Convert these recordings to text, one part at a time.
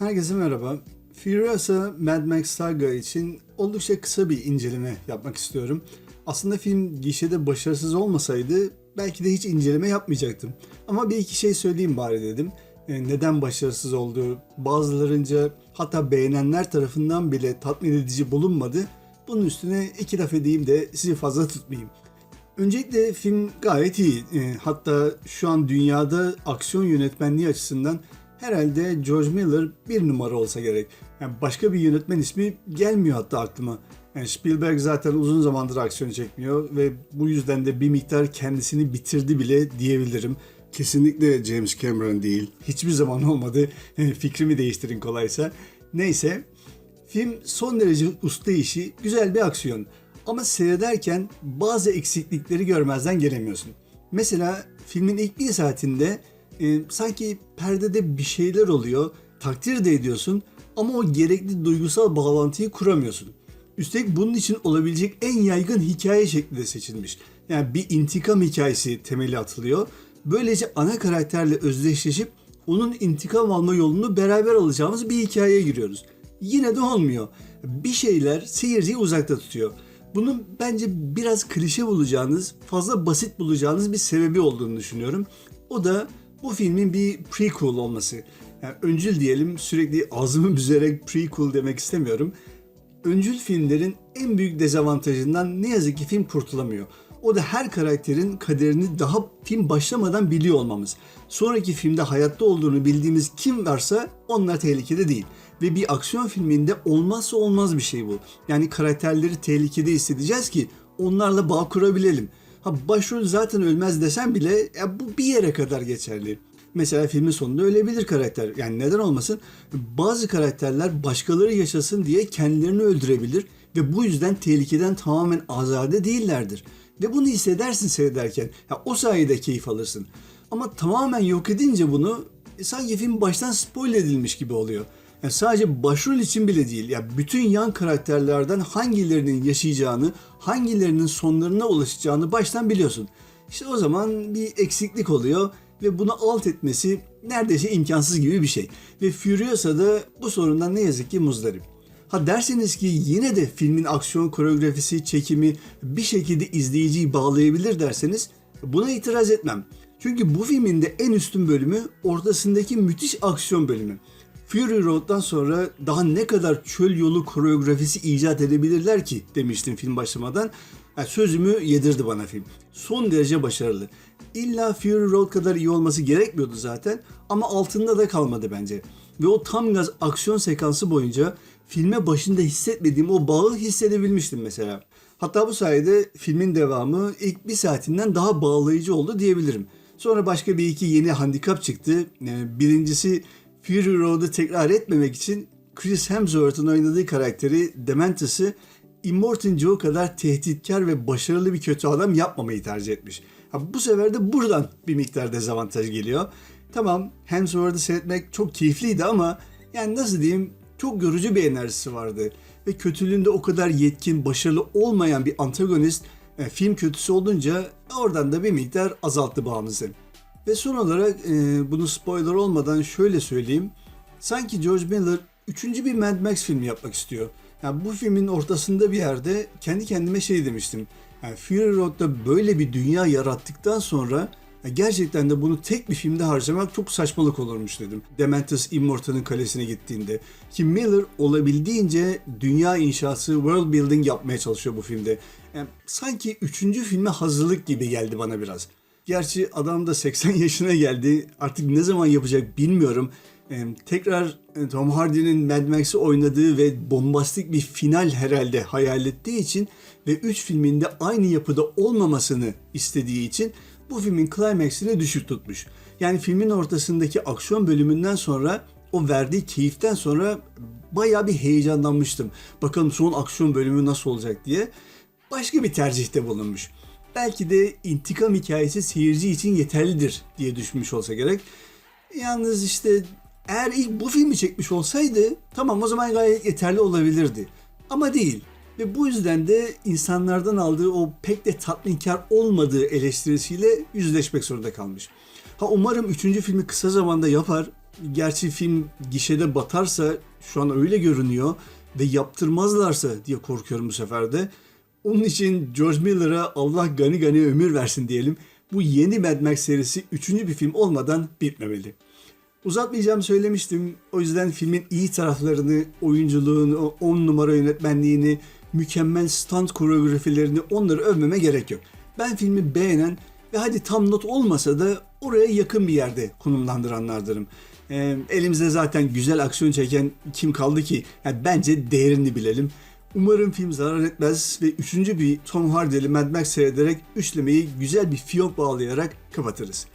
Herkese merhaba. Furiosa Mad Max Saga için oldukça kısa bir inceleme yapmak istiyorum. Aslında film gişede başarısız olmasaydı belki de hiç inceleme yapmayacaktım. Ama bir iki şey söyleyeyim bari dedim. E, Neden başarısız olduğu, bazılarınca hatta beğenenler tarafından bile tatmin edici bulunmadı. Bunun üstüne iki laf edeyim de sizi fazla tutmayayım. Öncelikle film gayet iyi. E, hatta şu an dünyada aksiyon yönetmenliği açısından herhalde George Miller bir numara olsa gerek. Yani başka bir yönetmen ismi gelmiyor hatta aklıma. Yani Spielberg zaten uzun zamandır aksiyon çekmiyor ve bu yüzden de bir miktar kendisini bitirdi bile diyebilirim. Kesinlikle James Cameron değil. Hiçbir zaman olmadı. Fikrimi değiştirin kolaysa. Neyse. Film son derece usta işi, güzel bir aksiyon. Ama seyrederken bazı eksiklikleri görmezden gelemiyorsun. Mesela filmin ilk bir saatinde e, sanki perdede bir şeyler oluyor, takdir de ediyorsun ama o gerekli duygusal bağlantıyı kuramıyorsun. Üstelik bunun için olabilecek en yaygın hikaye şekli de seçilmiş. Yani bir intikam hikayesi temeli atılıyor. Böylece ana karakterle özdeşleşip onun intikam alma yolunu beraber alacağımız bir hikayeye giriyoruz. Yine de olmuyor. Bir şeyler seyirciyi uzakta tutuyor. Bunun bence biraz klişe bulacağınız, fazla basit bulacağınız bir sebebi olduğunu düşünüyorum. O da bu filmin bir prequel olması. Yani öncül diyelim sürekli ağzımı büzerek prequel demek istemiyorum. Öncül filmlerin en büyük dezavantajından ne yazık ki film kurtulamıyor. O da her karakterin kaderini daha film başlamadan biliyor olmamız. Sonraki filmde hayatta olduğunu bildiğimiz kim varsa onlar tehlikede değil. Ve bir aksiyon filminde olmazsa olmaz bir şey bu. Yani karakterleri tehlikede hissedeceğiz ki onlarla bağ kurabilelim. Ha başrol zaten ölmez desem bile ya bu bir yere kadar geçerli. Mesela filmin sonunda ölebilir karakter. Yani neden olmasın? Bazı karakterler başkaları yaşasın diye kendilerini öldürebilir ve bu yüzden tehlikeden tamamen azade değillerdir. Ve bunu hissedersin seyrederken. Ya o sayede keyif alırsın. Ama tamamen yok edince bunu e, sanki film baştan spoil edilmiş gibi oluyor. Yani sadece başrol için bile değil. Ya bütün yan karakterlerden hangilerinin yaşayacağını, hangilerinin sonlarına ulaşacağını baştan biliyorsun. İşte o zaman bir eksiklik oluyor ve bunu alt etmesi neredeyse imkansız gibi bir şey. Ve Furiosa da bu sorundan ne yazık ki muzdarip. Ha derseniz ki yine de filmin aksiyon koreografisi, çekimi bir şekilde izleyiciyi bağlayabilir derseniz buna itiraz etmem. Çünkü bu filmin de en üstün bölümü ortasındaki müthiş aksiyon bölümü. Fury Road'dan sonra daha ne kadar çöl yolu koreografisi icat edebilirler ki demiştim film başlamadan. Yani sözümü yedirdi bana film. Son derece başarılı. İlla Fury Road kadar iyi olması gerekmiyordu zaten ama altında da kalmadı bence. Ve o tam gaz aksiyon sekansı boyunca filme başında hissetmediğim o bağı hissedebilmiştim mesela. Hatta bu sayede filmin devamı ilk bir saatinden daha bağlayıcı oldu diyebilirim. Sonra başka bir iki yeni handikap çıktı. Ee, Birincisi Fury Road'u tekrar etmemek için Chris Hemsworth'un oynadığı karakteri Dementus'ı Immortan Joe kadar tehditkar ve başarılı bir kötü adam yapmamayı tercih etmiş. Ha, bu sefer de buradan bir miktar dezavantaj geliyor. Tamam Hemsworth'u seyretmek çok keyifliydi ama yani nasıl diyeyim çok yorucu bir enerjisi vardı. Ve kötülüğünde o kadar yetkin, başarılı olmayan bir antagonist e, film kötüsü olunca oradan da bir miktar azalttı bağımızı. Ve son olarak e, bunu spoiler olmadan şöyle söyleyeyim. Sanki George Miller üçüncü bir Mad Max filmi yapmak istiyor. Yani bu filmin ortasında bir yerde kendi kendime şey demiştim. Yani Fury Road'da böyle bir dünya yarattıktan sonra ya gerçekten de bunu tek bir filmde harcamak çok saçmalık olurmuş dedim. Dementus Immortal'ın kalesine gittiğinde. Ki Miller olabildiğince dünya inşası, world building yapmaya çalışıyor bu filmde. Yani sanki üçüncü filme hazırlık gibi geldi bana biraz. Gerçi adam da 80 yaşına geldi. Artık ne zaman yapacak bilmiyorum. Ee, tekrar e, Tom Hardy'nin Mad Max'i oynadığı ve bombastik bir final herhalde hayal ettiği için ve 3 filminde aynı yapıda olmamasını istediği için bu filmin climax'ini düşük tutmuş. Yani filmin ortasındaki aksiyon bölümünden sonra o verdiği keyiften sonra bayağı bir heyecanlanmıştım. Bakalım son aksiyon bölümü nasıl olacak diye. Başka bir tercihte bulunmuş. Belki de intikam hikayesi seyirci için yeterlidir diye düşünmüş olsa gerek. Yalnız işte eğer ilk bu filmi çekmiş olsaydı tamam o zaman gayet yeterli olabilirdi. Ama değil. Ve bu yüzden de insanlardan aldığı o pek de tatminkar olmadığı eleştirisiyle yüzleşmek zorunda kalmış. Ha umarım üçüncü filmi kısa zamanda yapar Gerçi film gişede batarsa şu an öyle görünüyor ve yaptırmazlarsa diye korkuyorum bu sefer de. Onun için George Miller'a Allah gani gani ömür versin diyelim. Bu yeni Mad Max serisi üçüncü bir film olmadan bitmemeli. Uzatmayacağım söylemiştim. O yüzden filmin iyi taraflarını, oyunculuğunu, 10 numara yönetmenliğini, mükemmel stunt koreografilerini onları övmeme gerek yok. Ben filmi beğenen ve hadi tam not olmasa da oraya yakın bir yerde konumlandıranlardanım. Ee, elimizde zaten güzel aksiyon çeken kim kaldı ki? Yani bence değerini bilelim. Umarım film zarar etmez ve üçüncü bir Tom Hardy'li Mad Max seyrederek üçlemeyi güzel bir fiyonk bağlayarak kapatırız.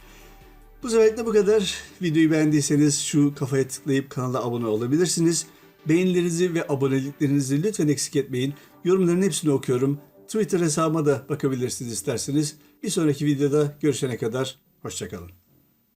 Bu seferlik de bu kadar. Videoyu beğendiyseniz şu kafaya tıklayıp kanala abone olabilirsiniz. Beğenilerinizi ve aboneliklerinizi lütfen eksik etmeyin. Yorumların hepsini okuyorum. Twitter hesabıma da bakabilirsiniz isterseniz. Bir sonraki videoda görüşene kadar hoşçakalın.